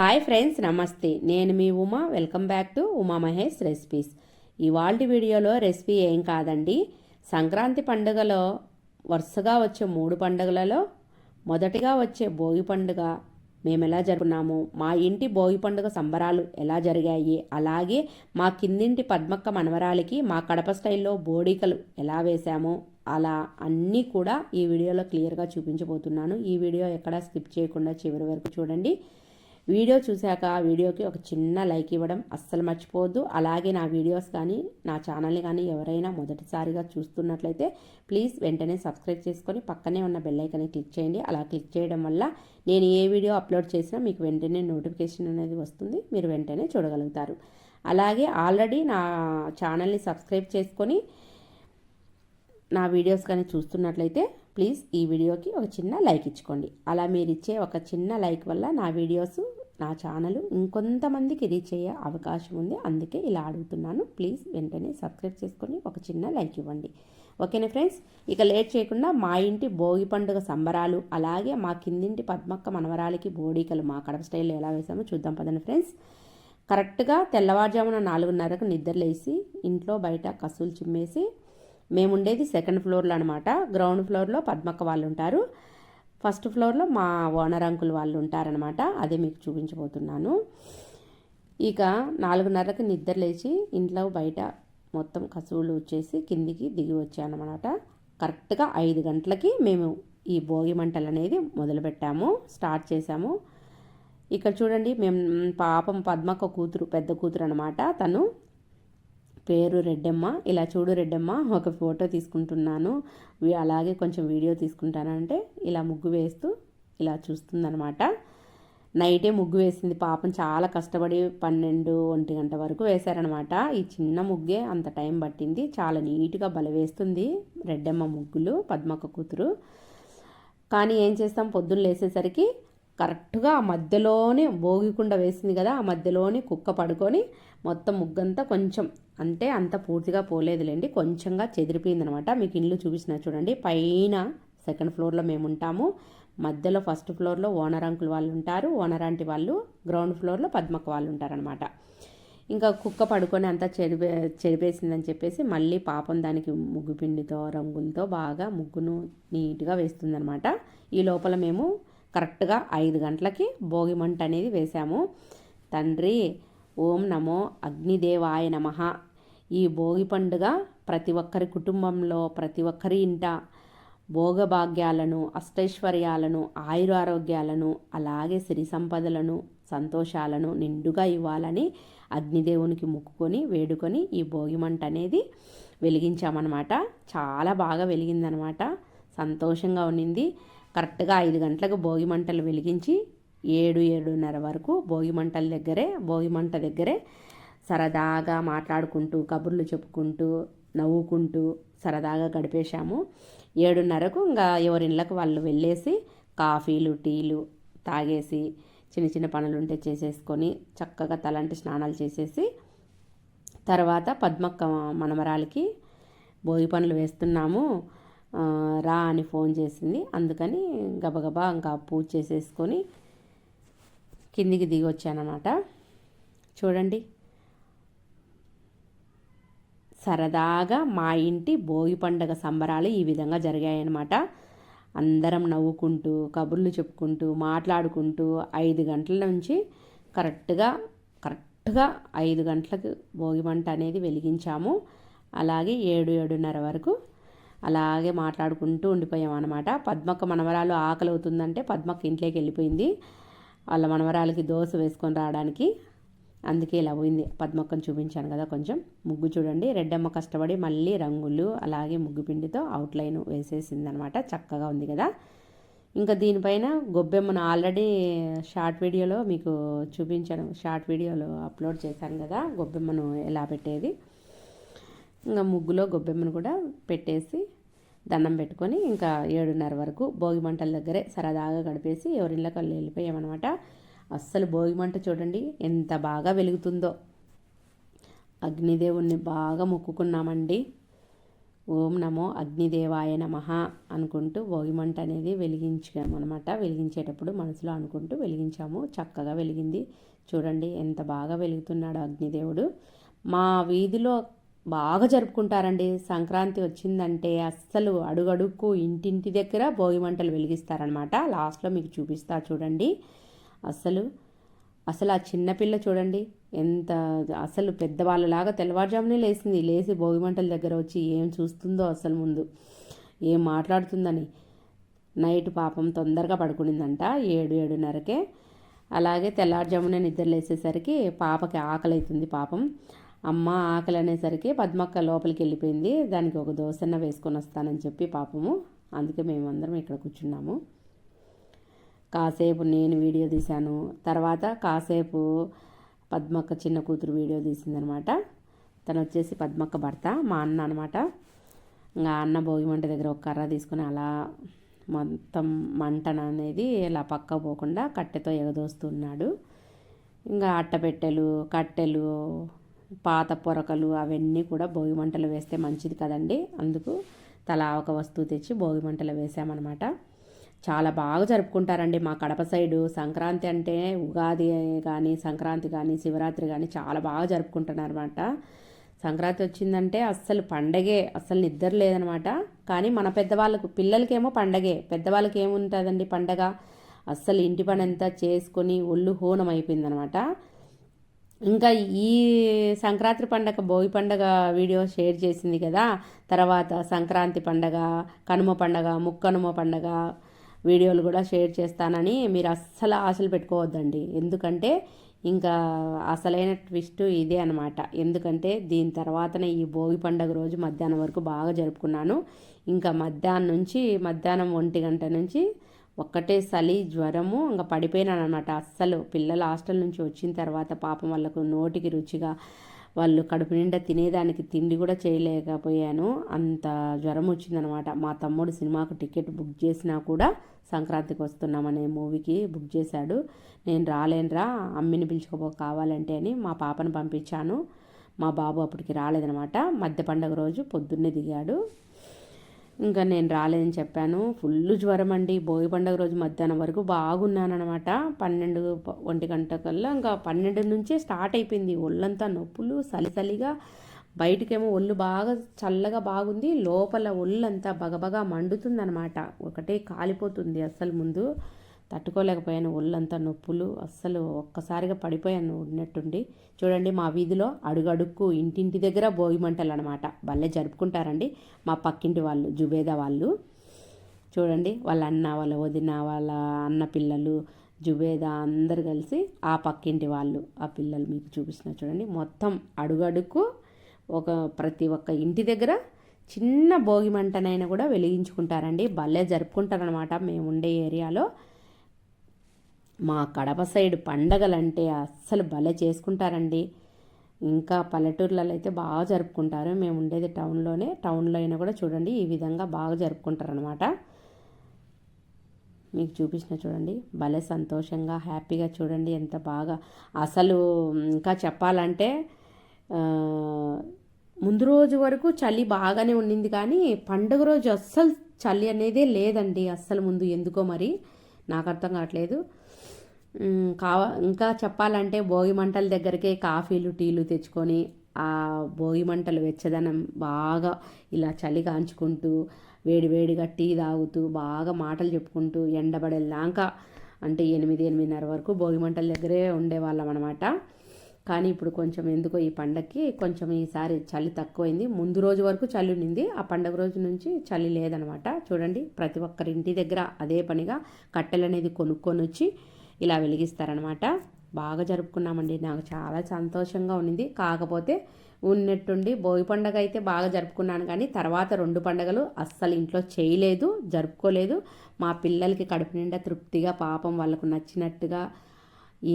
Hi friends నమస్తే. నేను మీ Uma. Welcome back to Uma Mahesh recipes ఇవాళ వీడియోలో రెసిపీ ఏం కాదండి. సంక్రాంతి పండుగలో వరుసగా వచ్చే మూడు పండుగలలో మొదటిగా వచ్చే భోగి పండుగ మేము ఎలా జరుపుకున్నాము మా ఇంటి భోగి పండుగ సంబరాలు ఎలా జరిగాయి అలాగే మా కిందింటి పద్మక్క మనవరాలికి మా కడప స్టైల్లో బోడికలు ఎలా వేశాము అలా అన్నీ కూడా ఈ వీడియోలో క్లియర్గా చూపించబోతున్నాను. ఈ వీడియో ఎక్కడా స్కిప్ చేయకుండా చివరి వరకు చూడండి. వీడియో చూశాక ఆ వీడియోకి ఒక చిన్న లైక్ ఇవ్వడం అస్సలు మర్చిపోవద్దు. అలాగే నా వీడియోస్ కానీ నా ఛానల్ని కానీ ఎవరైనా మొదటిసారిగా చూస్తున్నట్లయితే ప్లీజ్ వెంటనే సబ్స్క్రైబ్ చేసుకొని పక్కనే ఉన్న బెల్లైకన్ని క్లిక్ చేయండి. అలా క్లిక్ చేయడం వల్ల నేను ఏ వీడియో అప్లోడ్ చేసినా మీకు వెంటనే నోటిఫికేషన్ అనేది వస్తుంది. మీరు వెంటనే చూడగలుగుతారు. అలాగే ఆల్రెడీ నా ఛానల్ని సబ్స్క్రైబ్ చేసుకొని నా వీడియోస్ కానీ చూస్తున్నట్లయితే ప్లీజ్ ఈ వీడియోకి ఒక చిన్న లైక్ ఇచ్చుకోండి. అలా మీరు ఇచ్చే ఒక చిన్న లైక్ వల్ల నా వీడియోస్ నా ఛానల్ ఇంకొంతమందికి రీచ్ అయ్యే అవకాశం ఉంది. అందుకే ఇలా అడుగుతున్నాను. ప్లీజ్ వెంటనే సబ్స్క్రైబ్ చేసుకొని ఒక చిన్న లైక్ ఇవ్వండి. ఓకేనా ఫ్రెండ్స్? ఇక లేట్ చేయకుండా మా ఇంటి భోగి పండుగ సంబరాలు అలాగే మా కిందింటి పద్మక్క మనవరాలకి బోడీకలు మా కడప స్టైల్లో ఎలా వేసామో చూద్దాం పదండి ఫ్రెండ్స్. కరెక్ట్గా తెల్లవారుజామున నాలుగున్నరకు నిద్రలేసి ఇంట్లో బయట కసులు చిమ్మేసి మేము ఉండేది సెకండ్ ఫ్లోర్లో అనమాట గ్రౌండ్ ఫ్లోర్లో పద్మక్క వాళ్ళు ఉంటారు ఫస్ట్ ఫ్లోర్లో మా ఓనర్ అంకుల్ వాళ్ళు ఉంటారనమాట అదే మీకు చూపించబోతున్నాను. ఇక నాలుగున్నరకు నిద్ర లేచి ఇంట్లో బయట మొత్తం కసువులు వచ్చేసి కిందికి దిగి వచ్చానమాట కరెక్ట్గా ఐదు గంటలకి మేము ఈ భోగి మంటలు అనేది మొదలుపెట్టాము. స్టార్ట్ చేశాము. ఇక్కడ చూడండి మేము పాపం పద్మక్క కూతురు పెద్ద కూతురు అనమాట తను పేరు రెడ్డమ్మ. ఇలా చూడు రెడ్డమ్మ ఒక ఫోటో తీసుకుంటున్నాను. అలాగే కొంచెం వీడియో తీసుకుంటానంటే ఇలా ముగ్గు వేస్తూ ఇలా చూస్తుందనమాట నైటే ముగ్గు వేసింది. పాపం చాలా కష్టపడి పన్నెండు ఒంటి గంట వరకు వేశారనమాట ఈ చిన్న ముగ్గే అంత టైం పట్టింది. చాలా నీట్గా బల వేస్తుంది రెడ్డమ్మ ముగ్గులు పద్మక్క కూతురు. కానీ ఏం చేస్తాం? పొద్దున్న లేసేసరికి కరెక్ట్గా ఆ మధ్యలోనే భోగికుండ వేసింది కదా ఆ మధ్యలోనే కుక్క పడుకొని మొత్తం ముగ్గంతా కొంచెం అంటే అంత పూర్తిగా పోలేదులేండి కొంచెంగా చెదిరిపోయింది అనమాట మీకు ఇల్లు చూపించిన చూడండి పైన సెకండ్ ఫ్లోర్లో మేము ఉంటాము. మధ్యలో ఫస్ట్ ఫ్లోర్లో ఓనర్ అంకుల్ వాళ్ళు ఉంటారు ఓనర్ ఆంటీ వాళ్ళు గ్రౌండ్ ఫ్లోర్లో పద్మక్క వాళ్ళు ఉంటారనమాట. ఇంకా కుక్క పడుకొని అంతా చెరిపే చెరిపేసిందని చెప్పేసి మళ్ళీ పాపం దానికి ముగ్గు పిండితో రంగులతో బాగా ముగ్గును నీట్గా వేస్తుందనమాట. ఈ లోపల మేము కరెక్ట్గా ఐదు గంటలకి భోగిమంట అనేది వేశాము. తండ్రి ఓం నమో అగ్నిదేవాయ నమ. ఈ భోగి పండుగ ప్రతి ఒక్కరి కుటుంబంలో ప్రతి ఒక్కరి ఇంట భోగభాగ్యాలను అష్టైశ్వర్యాలను ఆయురారోగ్యాలను అలాగే సిరి సంపదలను సంతోషాలను నిండుగా ఇవ్వాలని అగ్నిదేవునికి మొక్కుకొని వేడుకొని ఈ భోగిమంట అనేది వెలిగించామన్నమాట. చాలా బాగా వెలిగిందనమాట సంతోషంగా ఉన్నింది. కరెక్ట్గా ఐదు గంటలకు భోగి మంటలు వెలిగించి ఏడు ఏడున్నర వరకు భోగి మంటల దగ్గరే భోగి మంట దగ్గరే సరదాగా మాట్లాడుకుంటూ కబుర్లు చెప్పుకుంటూ నవ్వుకుంటూ సరదాగా గడిపేశాము. ఏడున్నరకు ఇంకా ఎవరిళ్ళకు వాళ్ళు వెళ్ళేసి కాఫీలు టీలు తాగేసి చిన్న చిన్న పనులు ఉంటే చేసేసుకొని చక్కగా తలంటి స్నానాలు చేసేసి తర్వాత పద్మక్క మనమరాలకి భోగి పనులు వేస్తున్నాము. రా అని ఫోన్ చేసింది. అందుకని గబగబా ఇంకా పూజ చేసేసుకొని కిందికి దిగి వచ్చానమాట చూడండి. సరదాగా మా ఇంటి భోగి పండగ సంబరాలు ఈ విధంగా జరిగాయన్నమాట. అందరం నవ్వుకుంటూ కబుర్లు చెప్పుకుంటూ మాట్లాడుకుంటూ ఐదు గంటల నుంచి కరెక్ట్గా కరెక్ట్గా ఐదు గంటలకు భోగి మంట అనేది వెలిగించాము. అలాగే ఏడు ఏడున్నర వరకు అలాగే మాట్లాడుకుంటూ ఉండిపోయాం అనమాట పద్మక్క మనవరాలు ఆకలి అవుతుందంటే పద్మక్క ఇంట్లోకి వెళ్ళిపోయింది. వాళ్ళ మనవరాలకి దోశ వేసుకొని రావడానికి. అందుకే ఇలా పోయింది. పద్మక్కను చూపించాను కదా కొంచెం. ముగ్గు చూడండి. రెడ్డమ్మ కష్టపడి మళ్ళీ రంగులు అలాగే ముగ్గు పిండితో అవుట్లైన్ వేసేసింది అనమాట చక్కగా ఉంది కదా. ఇంకా దీనిపైన గొబ్బెమ్మను ఆల్రెడీ షార్ట్ వీడియోలో మీకు చూపించాను. షార్ట్ వీడియోలో అప్లోడ్ చేశాను కదా. గొబ్బెమ్మను ఎలా పెట్టేది? ఇంకా ముగ్గులో గొబ్బెమ్మను కూడా పెట్టేసి దండం పెట్టుకొని ఇంకా ఏడున్నర వరకు భోగి మంటల దగ్గరే సరదాగా గడిపేసి ఎవరిళ్ళకి వాళ్ళు వెళ్ళిపోయామన్నమాట. అస్సలు భోగి మంట చూడండి ఎంత బాగా వెలుగుతుందో. అగ్నిదేవుణ్ణి బాగా మొక్కుకున్నామండి. ఓం నమో అగ్నిదేవాయ నమ అనుకుంటూ భోగిమంట అనేది వెలిగించాము అనమాట వెలిగించేటప్పుడు మనసులో అనుకుంటూ వెలిగించాము. చక్కగా వెలిగింది. చూడండి ఎంత బాగా వెలుగుతున్నాడు అగ్నిదేవుడు. మా వీధిలో బాగా జరుపుకుంటారండి. సంక్రాంతి వచ్చిందంటే అస్సలు అడుగడుక్కు ఇంటింటి దగ్గర భోగి మంటలు వెలిగిస్తారనమాట లాస్ట్లో మీకు చూపిస్తా చూడండి. అస్సలు అసలు ఆ చిన్నపిల్ల చూడండి. ఎంత అసలు పెద్దవాళ్ళలాగా తెల్లవారుజామునే లేచింది లేచి భోగి మంటల దగ్గర వచ్చి ఏం చూస్తుందో అసలు ముందు ఏం మాట్లాడుతుందని. నైట్ పాపం తొందరగా పడుకునిందంట ఏడు ఏడున్నరకే. అలాగే తెల్లవారుజామునే నిద్ర లేసేసరికి పాపకి ఆకలి అవుతుంది పాపం. అమ్మ ఆకలి అనేసరికి పద్మక్క లోపలికి వెళ్ళిపోయింది. దానికి ఒక దోశన్న వేసుకొని వస్తానని చెప్పి పాపము. అందుకే మేమందరం ఇక్కడ కూర్చున్నాము. కాసేపు నేను వీడియో తీశాను. తర్వాత కాసేపు పద్మక్క చిన్న కూతురు వీడియో తీసిందనమాట. తను వచ్చేసి పద్మక్క భర్త మా అన్న అనమాట. ఇంకా అన్న భోగి మంట దగ్గర ఒక కర్ర తీసుకుని అలా మొత్తం మంటన అనేది ఇలా పక్క పోకుండా కట్టెతో ఎగదోస్తున్నాడు ఇంకా అట్టపెట్టెలు కట్టెలు పాత పొరకలు అవన్నీ కూడా భోగి మంటలు వేస్తే మంచిది కదండి. అందుకు తలా ఒక వస్తువు తెచ్చి భోగి మంటలు వేసామన్నమాట. చాలా బాగా జరుపుకుంటారండి మా కడప సైడు. సంక్రాంతి అంటే ఉగాది కానీ సంక్రాంతి కానీ శివరాత్రి కానీ చాలా బాగా జరుపుకుంటున్నారు అనమాట సంక్రాంతి వచ్చిందంటే అస్సలు పండగే అస్సలు నిద్ర లేదనమాట కానీ మన పెద్దవాళ్ళకు పిల్లలకేమో పండగే. పెద్దవాళ్ళకి ఏముంటుందండి పండగ? అస్సలు ఇంటి పని అంతా చేసుకొని ఒళ్ళు హోనం అయిపోయిందనమాట ఇంకా ఈ సంక్రాంతి పండగ భోగి పండగ వీడియో షేర్ చేసింది కదా. తర్వాత సంక్రాంతి పండగ కనుమ పండగ ముక్కనుమ పండగ వీడియోలు కూడా షేర్ చేస్తానని మీరు అస్సలు ఆశలు పెట్టుకోవద్దండి. ఎందుకంటే ఇంకా అసలైన ట్విస్ట్ ఇదే అనమాట ఎందుకంటే దీని తర్వాతనే ఈ భోగి పండుగ రోజు మధ్యాహ్నం వరకు బాగా జరుపుకున్నాను. ఇంకా మధ్యాహ్నం నుంచి మధ్యాహ్నం ఒంటి గంట నుంచి ఒక్కటే చలి జ్వరము ఇంకా పడిపోయినాను అనమాట అస్సలు పిల్లలు హాస్టల్ నుంచి వచ్చిన తర్వాత పాపం వాళ్ళకు నోటికి రుచిగా వాళ్ళు కడుపు నిండా తినేదానికి తిండి కూడా చేయలేకపోయాను. అంత జ్వరం వచ్చిందనమాట మా తమ్ముడు సినిమాకు టికెట్ బుక్ చేసినా కూడా సంక్రాంతికి వస్తున్నామనే మూవీకి బుక్ చేశాడు. నేను రాలేనురా అమ్మిని పిలుచుకోబో కావాలంటే అని మా పాపను పంపించాను. మా బాబు అప్పటికి రాలేదనమాట మధ్య పండగ రోజు పొద్దున్నే దిగాడు. ఇంకా నేను రాలేదని చెప్పాను. ఫుల్ జ్వరం అండి. భోగి పండుగ రోజు మధ్యాహ్నం వరకు బాగున్నానమాట పన్నెండు ఒంటి గంట కల్లా ఇంకా పన్నెండు నుంచే స్టార్ట్ అయిపోయింది. ఒళ్ళంతా నొప్పులు సలిసలిగా బయటకేమో ఒళ్ళు బాగా చల్లగా బాగుంది. లోపల ఒళ్ళంతా బగబగా మండుతుందనమాట ఒకటే కాలిపోతుంది అస్సలు ముందు. తట్టుకోలేకపోయాను. ఒళ్ళంతా నొప్పులు అస్సలు ఒక్కసారిగా పడిపోయాను ఉన్నట్టుండి. చూడండి మా వీధిలో అడుగడుక్కు ఇంటింటి దగ్గర భోగి మంటలు అనమాట భలే జరుపుకుంటారండి మా పక్కింటి వాళ్ళు జుబేదా వాళ్ళు. చూడండి వాళ్ళ అన్న వాళ్ళ వదిన వాళ్ళ అన్న పిల్లలు జుబేదా అందరు కలిసి ఆ పక్కింటి వాళ్ళు ఆ పిల్లలు మీకు చూపిస్తున్న చూడండి. మొత్తం అడుగడుక్కు ఒక ప్రతి ఒక్క ఇంటి దగ్గర చిన్న భోగి మంటనైనా కూడా వెలిగించుకుంటారండి. భలే జరుపుకుంటారనమాట. మేము ఉండే ఏరియాలో మా కడప సైడ్ పండగలంటే అస్సలు భలే చేసుకుంటారండి. ఇంకా పల్లెటూర్లలో అయితే బాగా జరుపుకుంటారు. మేము ఉండేది టౌన్లోనే. టౌన్లో అయినా కూడా చూడండి ఈ విధంగా బాగా జరుపుకుంటారనమాట మీకు చూపించిన చూడండి భలే సంతోషంగా హ్యాపీగా చూడండి ఎంత బాగా. అసలు ఇంకా చెప్పాలంటే ముందు రోజు వరకు చలి బాగానే ఉండింది కానీ పండుగ రోజు అస్సలు చలి అనేదే లేదండి అస్సలు ముందు. ఎందుకో మరి? నాకు అర్థం కావట్లేదు. కావ ఇంకా చెప్పాలంటే భోగి మంటల దగ్గరికే కాఫీలు టీలు తెచ్చుకొని ఆ భోగి మంటలు వెచ్చదనం బాగా ఇలా చలి కాంచుకుంటూ వేడివేడిగా టీ తాగుతూ బాగా మాటలు చెప్పుకుంటూ ఎండబడేలాక అంటే ఎనిమిది ఎనిమిదిన్నర వరకు భోగి మంటల దగ్గరే ఉండేవాళ్ళం అనమాట కానీ ఇప్పుడు కొంచెం ఎందుకో ఈ పండగకి కొంచెం ఈసారి చలి తక్కువైంది. ముందు రోజు వరకు చలి ఉండింది. ఆ పండగ రోజు నుంచి చలి లేదనమాట చూడండి ప్రతి ఒక్కరి ఇంటి దగ్గర అదే పనిగా కట్టెలు అనేది కొనుక్కొని వచ్చి ఇలా వెలిగిస్తారనమాట. బాగా జరుపుకున్నామండి. నాకు చాలా సంతోషంగా ఉండింది. కాకపోతే ఉన్నట్టుండి భోగి పండగ అయితే బాగా జరుపుకున్నాను కానీ తర్వాత రెండు పండగలు అస్సలు ఇంట్లో చేయలేదు జరుపుకోలేదు. మా పిల్లలకి కడుపు నిండా తృప్తిగా పాపం వాళ్ళకు నచ్చినట్టుగా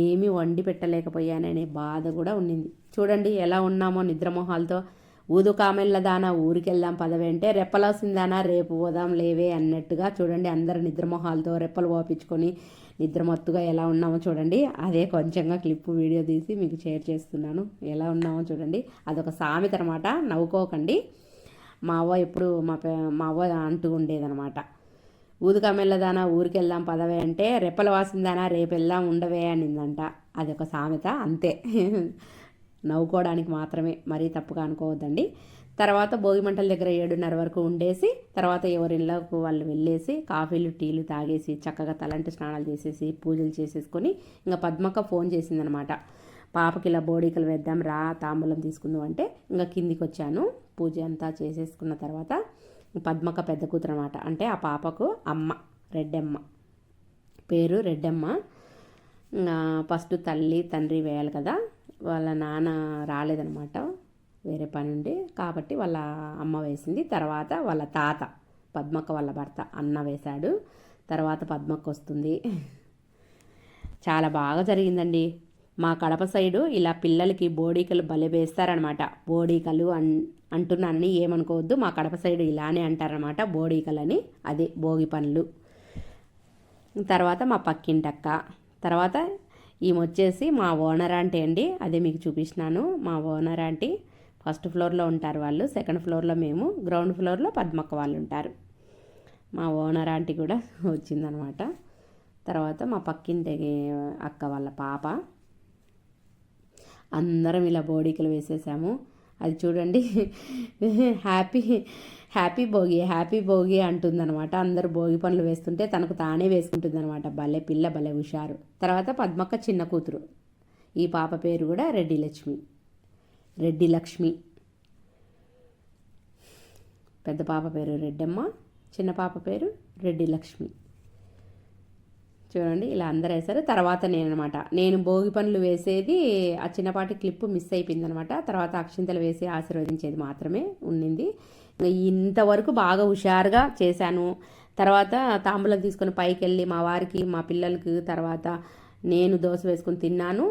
ఏమీ వండి పెట్టలేకపోయాననే బాధ కూడా ఉండింది. చూడండి ఎలా ఉన్నామో నిద్రమోహాలతో. ఊదుకామెళ్ళదానా ఊరికెళ్దాం పదవి అంటే రెప్పలాసిందానా రేపు పోదాం లేవే అన్నట్టుగా చూడండి. అందరు నిద్రమొహాలతో రెప్పలు పోపించుకొని నిద్రమత్తుగా ఎలా ఉన్నామో చూడండి. అదే కొంచెంగా క్లిప్ వీడియో తీసి మీకు షేర్ చేస్తున్నాను. ఎలా ఉన్నామో చూడండి. అదొక సామెత అనమాట నవ్వుకోకండి. మా అవ్వ ఎప్పుడు మా మా అవ్వ అంటూ ఉండేదనమాట ఊదుకమ్మెళ్ళదానా ఊరికెళ్దాం పదవే అంటే రెప్పల వాసిందానా రేపు వెళ్దాం ఉండవే అనిందంట. అది ఒక సామెత. అంతే. నవ్వుకోవడానికి మాత్రమే మరీ తప్పుగా అనుకోవద్దండి. తర్వాత భోగి మంటల దగ్గర ఏడున్నర వరకు ఉండేసి తర్వాత ఎవరిళ్ళకు వాళ్ళు వెళ్ళేసి కాఫీలు టీలు తాగేసి చక్కగా తలంటి స్నానాలు చేసేసి పూజలు చేసేసుకొని ఇంకా పద్మక్క ఫోన్ చేసిందనమాట. పాపకి ఇలా బోడికలు వేద్దాం రా తాంబూలం తీసుకుందాం అంటే ఇంకా కిందికి వచ్చాను పూజ అంతా చేసేసుకున్న తర్వాత పద్మక్క పెద్ద కూతురు అనమాట అంటే ఆ పాపకు అమ్మ రెడ్డమ్మ. పేరు రెడ్డమ్మ. ఫస్ట్ తల్లి తండ్రి వేయాలి కదా. వాళ్ళ నాన్న రాలేదనమాట వేరే పని ఉండి. కాబట్టి వాళ్ళ అమ్మ వేసింది. తర్వాత వాళ్ళ తాత పద్మక్క వాళ్ళ భర్త అన్న వేశాడు. తర్వాత పద్మక్క వస్తుంది. చాలా బాగా జరిగిందండి. మా కడప సైడు ఇలా పిల్లలకి బోడీకలు భలే వేస్తారనమాట బోడీకలు అన్ అంటున్నానని ఏమనుకోవద్దు. మా కడప సైడు ఇలానే అంటారనమాట బోడీకలని. అదే భోగి పనులు తర్వాత మా పక్కింటక్క తర్వాత ఈమె వచ్చేసి మా ఓనర్ ఆంటీ అండి అదే మీకు చూపిస్తున్నాను. మా ఓనర్ ఆంటీ ఫస్ట్ ఫ్లోర్లో ఉంటారు వాళ్ళు సెకండ్ ఫ్లోర్లో మేము గ్రౌండ్ ఫ్లోర్లో పద్మక్క వాళ్ళు ఉంటారు. మా ఓనర్ ఆంటీ కూడా వచ్చిందనమాట. తర్వాత మా పక్కింటి అక్క వాళ్ళ పాప. అందరం ఇలా బోడీకలు వేసేసాము. అది చూడండి happy happy Bhogi happy Bhogi అంటుందన్నమాట. అందరు భోగి పనులు వేస్తుంటే తనకు తానే వేసుకుంటుందన్నమాట. భలే పిల్ల భలే హుషారు. తర్వాత పద్మక్క చిన్న కూతురు. ఈ పాప పేరు కూడా రెడ్డి లక్ష్మి. రెడ్డి లక్ష్మి. పెద్ద పాప పేరు రెడ్డమ్మ చిన్న పాప పేరు రెడ్డి లక్ష్మి. చూడండి ఇలా అందరు వేశారు. తర్వాత నేను నేను భోగి పనులు వేసేది ఆ చిన్నపాటి క్లిప్ మిస్ అయిపోయింది అనమాట తర్వాత అక్షింతలు వేసి ఆశీర్వదించేది మాత్రమే ఉండింది ఇంతవరకు బాగా హుషారుగా చేశాను. తర్వాత తాంబూలం తీసుకొని పైకి వెళ్ళి మా వారికి మా పిల్లలకి తర్వాత నేను దోశ వేసుకొని తిన్నాను.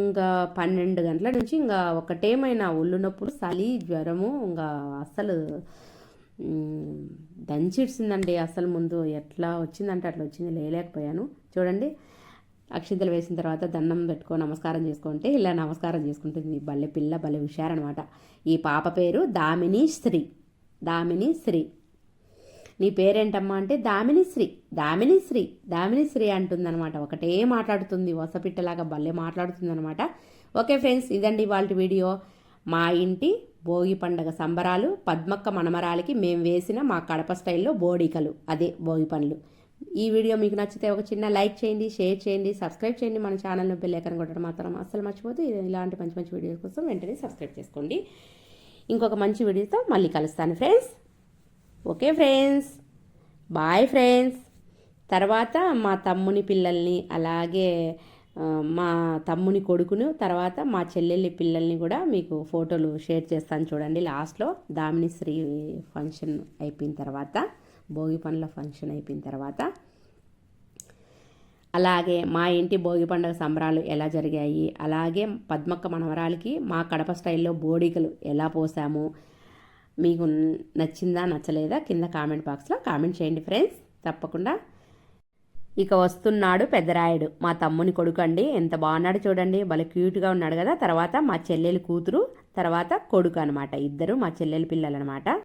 ఇంకా పన్నెండు గంటల నుంచి ఇంకా ఒకటేమైనా ఉళ్ళునొప్పులు చలి జ్వరము ఇంకా అస్సలు దంచిడ్చిందండి అసలు ముందు. ఎట్లా వచ్చిందంటే అట్లా వచ్చింది లేలేకపోయాను చూడండి. అక్షింతలు వేసిన తర్వాత దండం పెట్టుకో నమస్కారం చేసుకుంటే ఇలా నమస్కారం చేసుకుంటుంది. బల్లె పిల్ల బల్లె హుషారనమాట ఈ పాప పేరు దామిని శ్రీ దామిని శ్రీ నీ పేరేంటమ్మా అంటే దామిని శ్రీ దామిని శ్రీ దామిని శ్రీ అంటుందన్నమాట. ఒకటే మాట్లాడుతుంది. వసపిట్టలాగా భలే మాట్లాడుతుందనమాట ఓకే ఫ్రెండ్స్ ఇదండి వాళ్ళ వీడియో. మా ఇంటి భోగి పండగ సంబరాలు పద్మక్క మనమరాలకి మేము వేసిన మా కడప స్టైల్లో బోడికలు. అదే భోగి పనులు ఈ వీడియో మీకు నచ్చితే ఒక చిన్న లైక్ చేయండి షేర్ చేయండి సబ్స్క్రైబ్ చేయండి మన ఛానల్ను బెల్లైకన్ కొట్టడం మాత్రం అస్సలు మర్చిపోతే ఇలాంటి మంచి మంచి వీడియోస్ కోసం వెంటనే సబ్స్క్రైబ్ చేసుకోండి. ఇంకొక మంచి వీడియోతో మళ్ళీ కలుస్తాను friends okay friends bye friends తర్వాత మా తమ్ముని పిల్లల్ని అలాగే మా తమ్ముని కొడుకును తర్వాత మా చెల్లెళ్ళి పిల్లల్ని కూడా మీకు ఫోటోలు షేర్ చేస్తాను చూడండి. లాస్ట్లో దామిని శ్రీ ఫంక్షన్ అయిపోయిన తర్వాత భోగి పనుల ఫంక్షన్ అయిపోయిన తర్వాత. అలాగే మా ఇంటి భోగి పండుగ సంబరాలు ఎలా జరిగాయి? అలాగే పద్మక్క మనవరాలకి మా కడప స్టైల్లో బోడికలు ఎలా పోసాము? మీకు నచ్చిందా నచ్చలేదా? కింద కామెంట్ బాక్స్లో కామెంట్ చేయండి ఫ్రెండ్స్. తప్పకుండా. ఇక వస్తున్నాడు పెద్దరాయుడు. మా తమ్ముని కొడుకు అండి ఎంత బాగున్నాడు చూడండి. భలే క్యూట్గా ఉన్నాడు కదా. తర్వాత మా చెల్లెలి కూతురు తర్వాత కొడుకు అనమాట ఇద్దరు మా చెల్లెలి పిల్లలు అనమాట